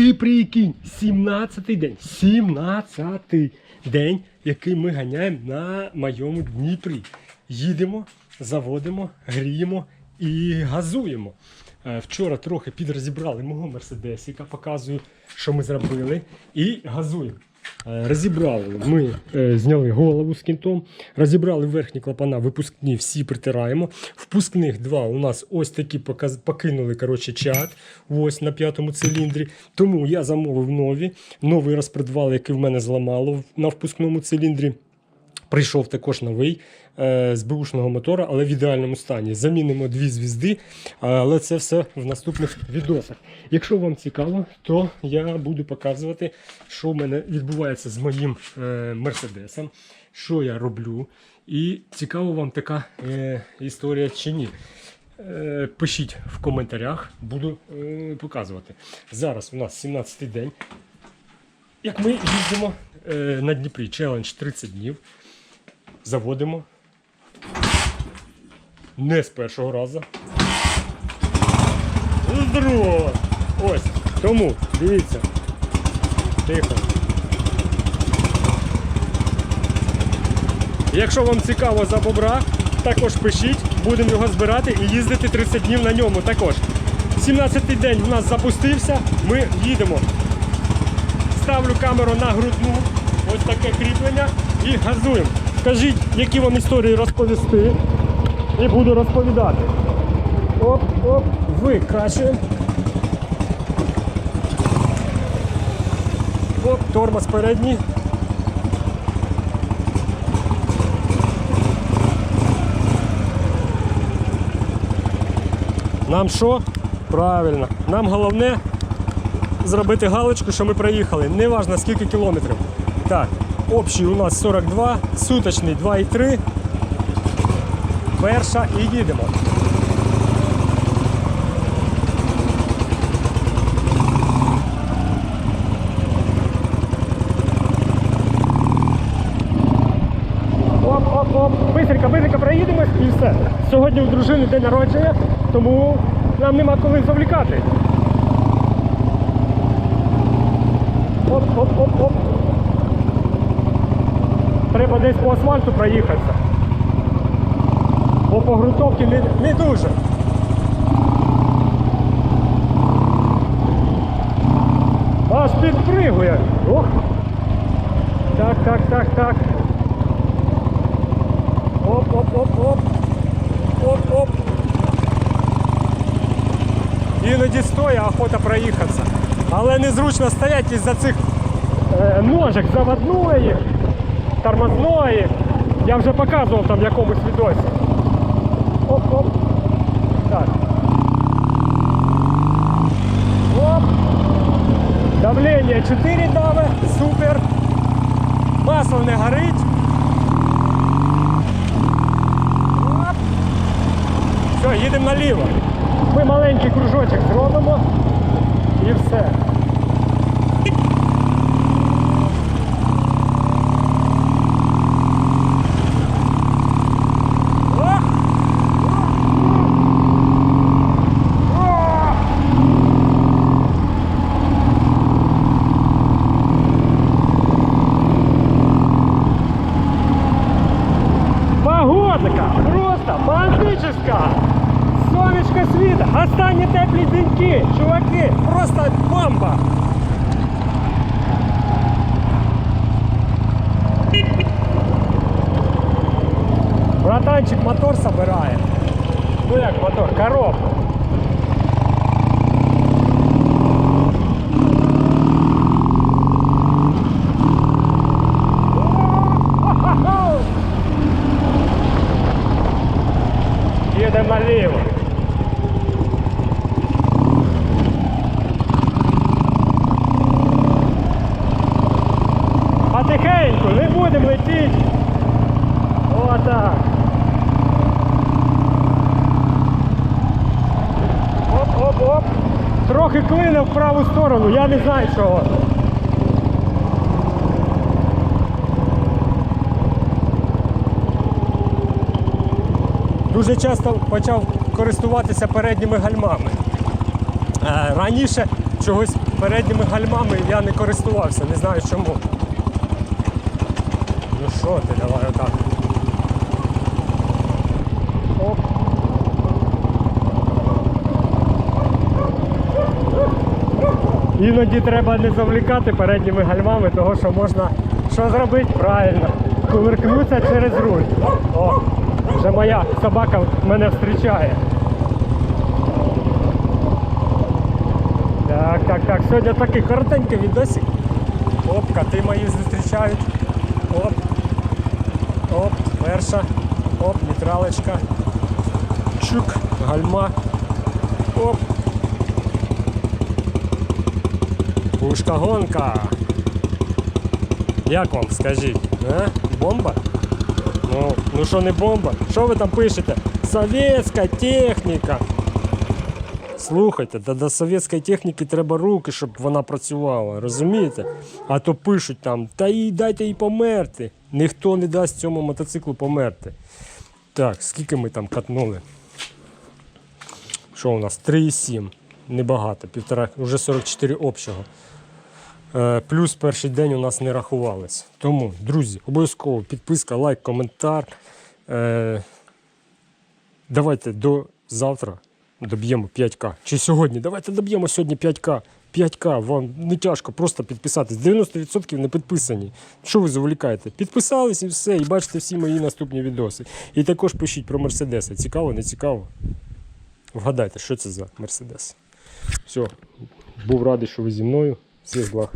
Ти прикинь, 17-й день. 17-й день, який ми ганяємо на моєму Дніпрі. Їдемо, заводимо, гріємо і газуємо. Е, Вчора трохи підрозібрали мого мерседесика, показую, що ми зробили, і газуємо. Е, Розібрали ми е, зняли голову з кінтом, розібрали верхні клапана, випускні всі притираємо. Впускних два у нас ось такі показ... покинули коротше, чат ось на п'ятому циліндрі. Тому я замовив нові. Новий розпредвал, який в мене зламало на впускному циліндрі. Прийшов також новий е, з бушного мотора, але в ідеальному стані. Замінимо дві звізди, але це все в наступних відосах. Якщо вам цікаво, то я буду показувати, що в мене відбувається з моїм е, мерседесом, що я роблю. І цікаво вам така е, історія чи ні. Пишіть в коментарях, буду показувати. Зараз у нас 17-й день. Як ми їздимо на Дніпрі, челендж 30 днів. Заводимо. Не з першого разу. Здорово! Ось. Тому, дивіться. Тихо. Якщо вам цікаво за бобра, також пишіть, будемо його збирати і їздити 30 днів на ньому також. 17-й день у нас запустився, ми їдемо. Ставлю камеру на грудну, ось таке кріплення і газуємо. Скажіть, які вам історії розповісти, і буду розповідати. Оп, оп, викачуємо. Оп, тормоз передній. Нам що? Правильно. Нам головне зробити галочку, що ми проїхали. Неважно скільки кілометрів. Так, общий у нас 42, суточний 2,3. Перша і їдемо. Оп-оп-оп. Бистренько, бистренько проїдемо і все. Сьогодні у дружини день народження, тому нам нема коли завлікати. Оп-оп-оп-оп. Треба десь по асфальту проїхатися. Бо по ґрунтовці не, не дуже. Аж підпригує. Ох. Так, так, так, так. Оп-оп-оп-оп. Оп-оп. Іноді стоя, охота проїхатися. Але незручно стояти із-за цих е, ножик заводної, тормозної. Я вже показував там в якомусь відосі. Оп-оп. Так. Оп. Давлення 4 дави. Супер. Масло не горить. Оп. Все, їдемо наліво. Ми маленький кружочок зробимо і все. Мотор собираем. Ну як мотор, коробку. О-хо-хо! Їдемо наліво. Потихеньку, не будемо летіти. Отак. Оп-оп-оп. Трохи клине в праву сторону, я не знаю чого. Дуже часто почав користуватися передніми гальмами. Е, Раніше чогось передніми гальмами я не користувався, не знаю чому. Ну що ти, давай отак. Оп. Іноді треба не завлікати передніми гальмами, того що можна що зробити правильно. Кувиркнутися через руль. О, вже моя собака мене зустрічає. Так, так, так. Сьогодні такий коротенький відосик. Оп, коти мої зустрічають. Оп. Оп, перша. Оп, нейтралочка. Чук, гальма. Оп. Пушка гонка. Як вам скажіть? А? Бомба? Ну, ну що не бомба? Що ви там пишете? Совєтська техніка. Слухайте, та до совєтської техніки треба руки, щоб вона працювала, розумієте? А то пишуть там, та їй дайте їй померти. Ніхто не дасть цьому мотоциклу померти. Так, скільки ми там катнули? Що у нас? 3,7. Небагато, півтора, вже 44 общого. Е, Плюс перший день у нас не рахувались. Тому, друзі, обов'язково підписка, лайк, коментар. Е, Давайте до завтра доб'ємо 5К. Чи сьогодні? Давайте доб'ємо сьогодні 5К. 5К, вам не тяжко просто підписатись. 90% не підписані. Що ви заволікаєте? Підписались і все, і бачите всі мої наступні відоси. І також пишіть про Мерседеси. Цікаво, не цікаво? Вгадайте, що це за Мерседес. Все, був радий, що ви зі мною. Всіх благ.